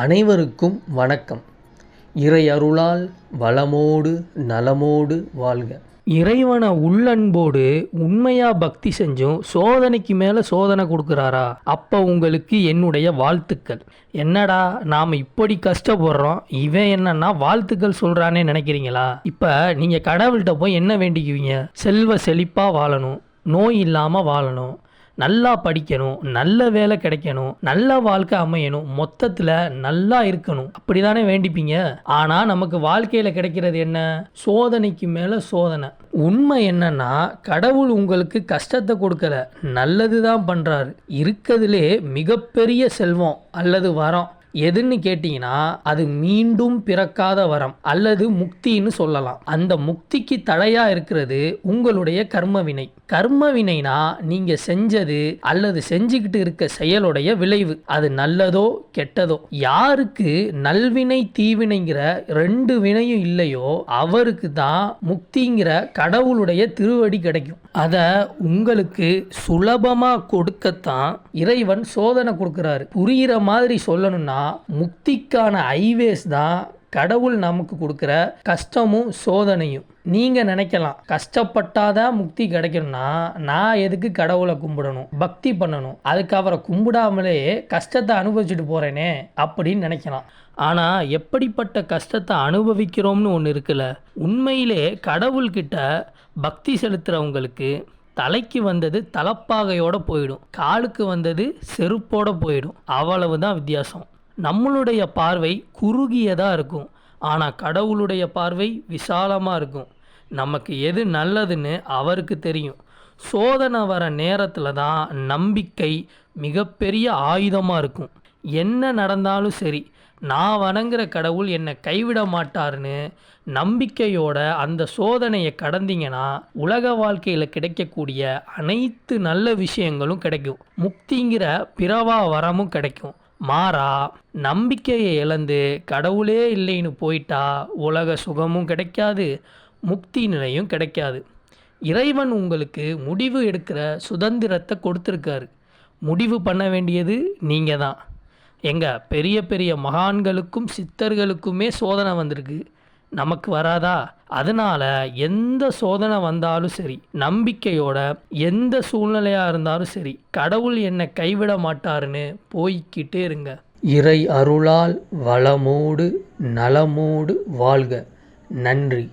அனைவருக்கும் வணக்கம். இறை அருளால் வளமோடு நலமோடு வாழ்க. இறைவனை உள்ளன்போடு உண்மையாக பக்தி செஞ்சும் சோதனைக்கு மேலே சோதனை கொடுக்குறாரா? அப்போ உங்களுக்கு என்னுடைய வாழ்த்துக்கள். என்னடா நாம் இப்படி கஷ்டப்படுறோம். இவன் என்னன்னா வாழ்த்துக்கள் சொல்கிறானே நினைக்கிறீங்களா? இப்போ நீங்கள் கடவுள்கிட்ட போய் என்ன வேண்டிக்குவீங்க? செல்வ செழிப்பாக வாழணும். நோய் இல்லாமல் வாழணும். நல்லா படிக்கணும் நல்ல வேலை கிடைக்கணும் நல்ல வாழ்க்கை அமையணும் மொத்தத்தில் நல்லா இருக்கணும். அப்படிதானே வேண்டிப்பீங்க? ஆனால் நமக்கு வாழ்க்கையில் கிடைக்கிறது என்ன? சோதனைக்கு மேலே சோதனை. உண்மை என்னன்னா கடவுள் உங்களுக்கு கஷ்டத்தை கொடுக்கல. நல்லது தான் பண்ணுறாரு இருக்கிறதுலே மிகப்பெரிய செல்வம் அல்லது வரம். எதுன்னு கேட்டிங்கன்னா அது மீண்டும் பிறக்காத வரம் அல்லது முக்தின்னு சொல்லலாம். அந்த முக்திக்கு தடையாக இருக்கிறது உங்களுடைய கர்ம வினை கர்ம வினைனா நீங்கள் செஞ்சது அல்லது செஞ்சுக்கிட்டு இருக்க செயலுடைய விளைவு. அது நல்லதோ கெட்டதோ. யாருக்கு நல்வினை தீவினைங்கிற ரெண்டு வினையும் இல்லையோ அவருக்கு தான் முக்திங்கிற கடவுளுடைய திருவடி கிடைக்கும். அதை உங்களுக்கு சுலபமாக கொடுக்கத்தான் இறைவன் சோதனை கொடுக்குறாரு. புரிகிற மாதிரி சொல்லணும்னா முக்திக்கான ஐவேஸ் தான் கடவுள் நமக்கு கொடுக்குற கஷ்டமும் சோதனையும். நீங்கள் நினைக்கலாம் கஷ்டப்பட்டாதான் முக்தி கிடைக்கணும்னா நான் எதுக்கு கடவுளை கும்பிடணும் பக்தி பண்ணணும் அதுக்கு அவரை கும்பிடாமலே கஷ்டத்தை அனுபவிச்சுட்டு போகிறேனே அப்படின்னு நினைக்கலாம். ஆனால் எப்படிப்பட்ட கஷ்டத்தை அனுபவிக்கிறோம்னு ஒன்று இருக்குல்ல உண்மையிலே கடவுள்கிட்ட பக்தி செலுத்துகிறவங்களுக்கு தலைக்கு வந்தது தலப்பாகையோடு போயிடும் காலுக்கு வந்தது செருப்போடு போயிடும். அவ்வளவு தான் வித்தியாசம். நம்மளுடைய பார்வை குறுகியதாக இருக்கும். ஆனால் கடவுளுடைய பார்வை விசாலமாக இருக்கும். நமக்கு எது நல்லதுன்னு அவருக்கு தெரியும். சோதனை வர நேரத்தில் தான் நம்பிக்கை மிகப்பெரிய ஆயுதமாக இருக்கும். என்ன நடந்தாலும் சரி நான் வணங்குற கடவுள் என்னை கைவிட மாட்டாருன்னு நம்பிக்கையோட அந்த சோதனையை கடந்தீங்கன்னா உலக வாழ்க்கையில் கிடைக்கக்கூடிய அனைத்து நல்ல விஷயங்களும் கிடைக்கும். முக்திங்கிற பிறவா வரமும் கிடைக்கும். மாறா நம்பிக்கையை இழந்து கடவுளே இல்லைன்னு போயிட்டா உலக சுகமும் கிடைக்காது முக்தி நிலையும் கிடைக்காது. இறைவன் உங்களுக்கு முடிவு எடுக்கிற சுதந்திரத்தை கொடுத்துருக்காரு. முடிவு பண்ண வேண்டியது நீங்கள் தான் எங்கள் பெரிய பெரிய மகான்களுக்கும் சித்தர்களுக்குமே சோதனை வந்திருக்கு. நமக்கு வராதா? அதனால எந்த சோதனை வந்தாலும் சரி நம்பிக்கையோட எந்த சூழ்நிலையாக இருந்தாலும் சரி கடவுள் என்னை கைவிட மாட்டாருன்னு போய்க்கிட்டே இருங்க. இறை அருளால் வளமோடு நலமோடு வாழ்க. நன்றி.